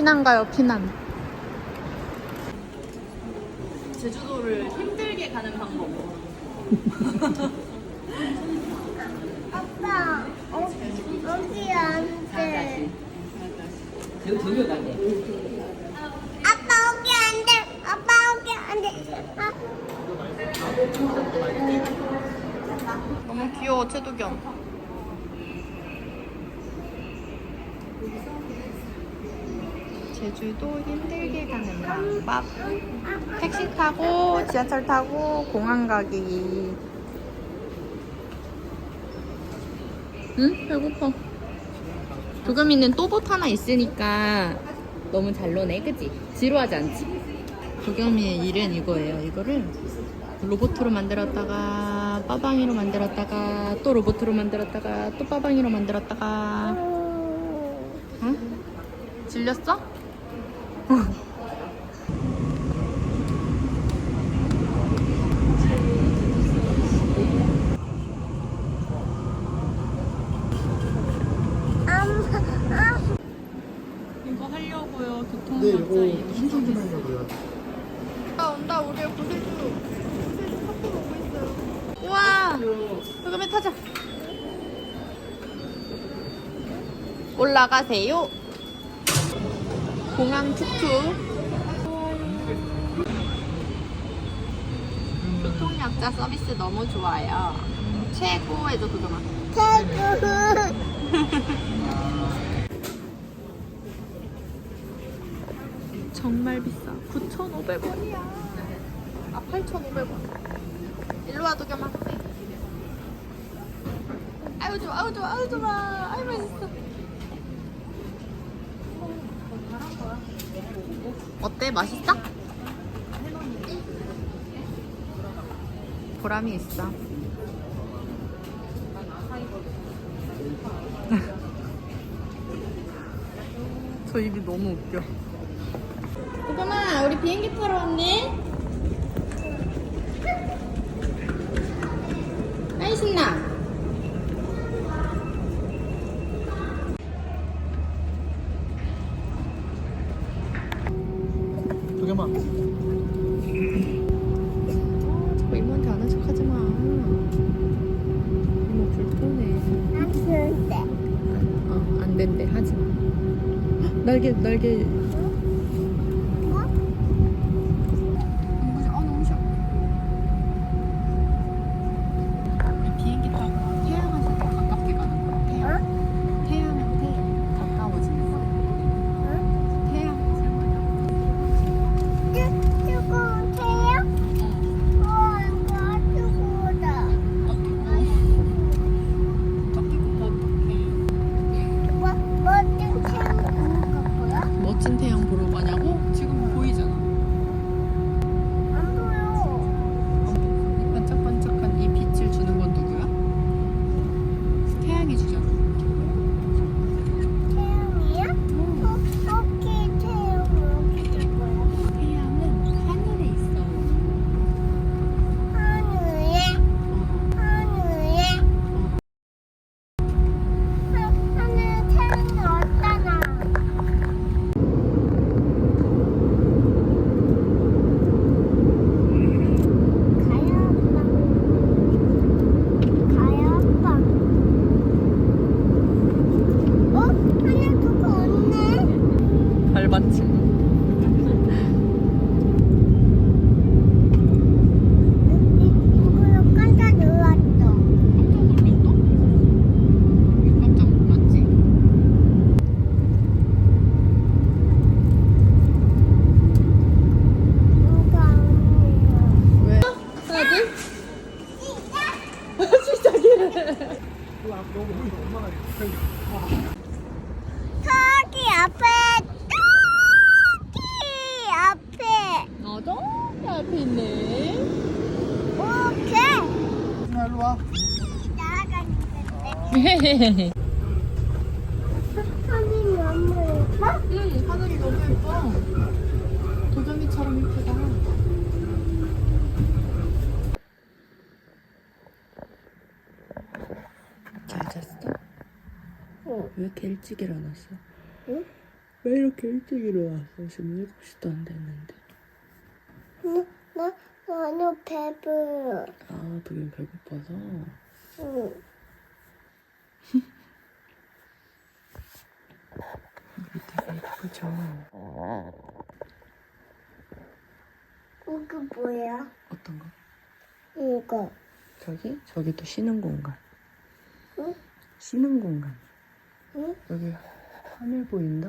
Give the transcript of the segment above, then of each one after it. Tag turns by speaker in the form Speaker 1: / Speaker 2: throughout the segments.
Speaker 1: 피난 가요, 피난.
Speaker 2: 제주도를 힘들게 가는 방법.
Speaker 3: 아빠, 어, 여기 안 돼.
Speaker 4: 여기 저기 가야
Speaker 3: 아빠 여기 안 돼. 아빠 여기 안 돼. 아,
Speaker 1: 너무 귀여워, 채도겸. 제주도 힘들게 가는 방법. 택시 타고, 지하철 타고, 공항 가기. 응? 배고파. 도겸이는 또봇 하나 있으니까 너무 잘 노네, 그지? 지루하지 않지? 도겸이의 일은 이거예요. 이거를 로봇으로 만들었다가 빠방이로 만들었다가 또 로봇으로 만들었다가 또 빠방이로 만들었다가 응? 질렸어?
Speaker 3: 엄마, 아,
Speaker 1: 이거 하려고요
Speaker 5: 네,
Speaker 1: 교통약자
Speaker 5: 이거 신청 좀 하려고요.
Speaker 1: 온다 온다 우리 고세주 고세주 커피 먹고 있어요 우와 도겸이 타자. 올라가세요. 공항 툭툭 교통약자 서비스 너무 좋아요. 최고 해줘
Speaker 3: 태국.
Speaker 1: 정말 비싸. 9,500원이야. 아 8,500원. 일로 와 도겸아 아유 좋아 아유 좋아 아유 좋아. 아유 맛있어. 어때? 맛있어? 보람이 있어. 저 입이 너무 웃겨. 도겸아 우리 비행기 타러 왔네. 아이 신나 날개 날개
Speaker 3: But.
Speaker 1: 응? 왜 이렇게 일찍 일어났어?
Speaker 3: 응?
Speaker 6: 왜 이렇게 일찍 일어났어? 지금 7시도 안 됐는데.
Speaker 3: 나, 나는 배불러.
Speaker 6: 아, 되게 배고파서.
Speaker 3: 응.
Speaker 6: 되게 예쁘죠?
Speaker 3: 이거 뭐야?
Speaker 6: 어떤 거?
Speaker 3: 이거.
Speaker 6: 저기? 저기 또 쉬는 공간.
Speaker 3: 응?
Speaker 6: 쉬는 공간.
Speaker 3: 응?
Speaker 6: 여기 하늘 보인다?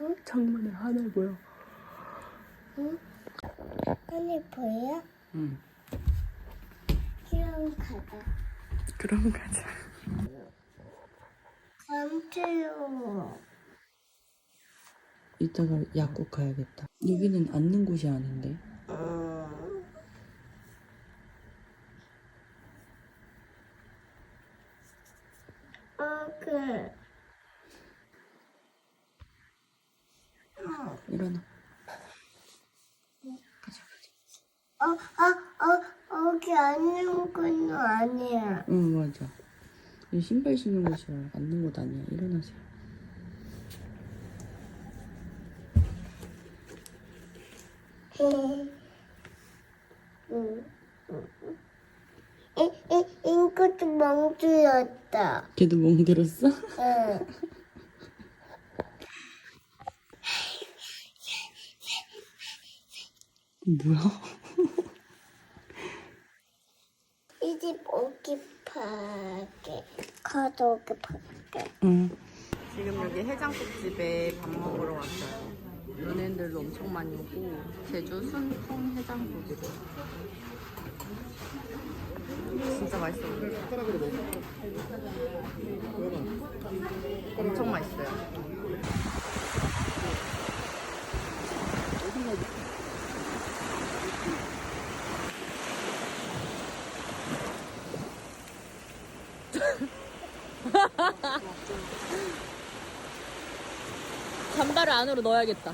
Speaker 3: 응?
Speaker 6: 창문에 하늘 보여.
Speaker 3: 하늘 보여?
Speaker 6: 응.
Speaker 3: 그럼 가자.
Speaker 6: 그럼 가자.
Speaker 3: 감추요.
Speaker 6: 이따가 약국 가야겠다. 여기는 앉는 곳이 아닌데.
Speaker 3: 어, 그.
Speaker 6: 일어나.
Speaker 3: 어, 어, 어, 여기 앉는 건 아니야.
Speaker 6: 응, 맞아. 이 신발 신는 곳이야. 앉는 곳 아니야. 일어나세요.
Speaker 3: 응. 이, 이, 이것도 멍주였다.
Speaker 6: 걔도 멍들었어?
Speaker 3: 응.
Speaker 6: 뭐야?
Speaker 3: 이 집 오기 파게. 가져오기 파게.
Speaker 6: 응.
Speaker 1: 지금 여기 해장국집에 밥 먹으러 왔어요. 연예인들도 엄청 많이 오고 제주 순풍 해장국이래. 진짜 맛있어. 엄청 맛있어요.
Speaker 2: 잠바를 안으로 넣어야겠다.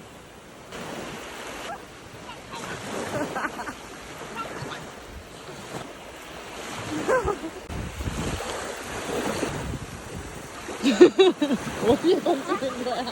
Speaker 2: 어디에 던지는 거야?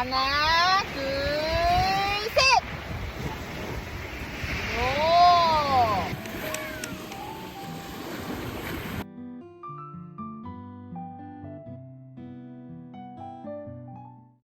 Speaker 2: 하나, 둘, 셋! 오!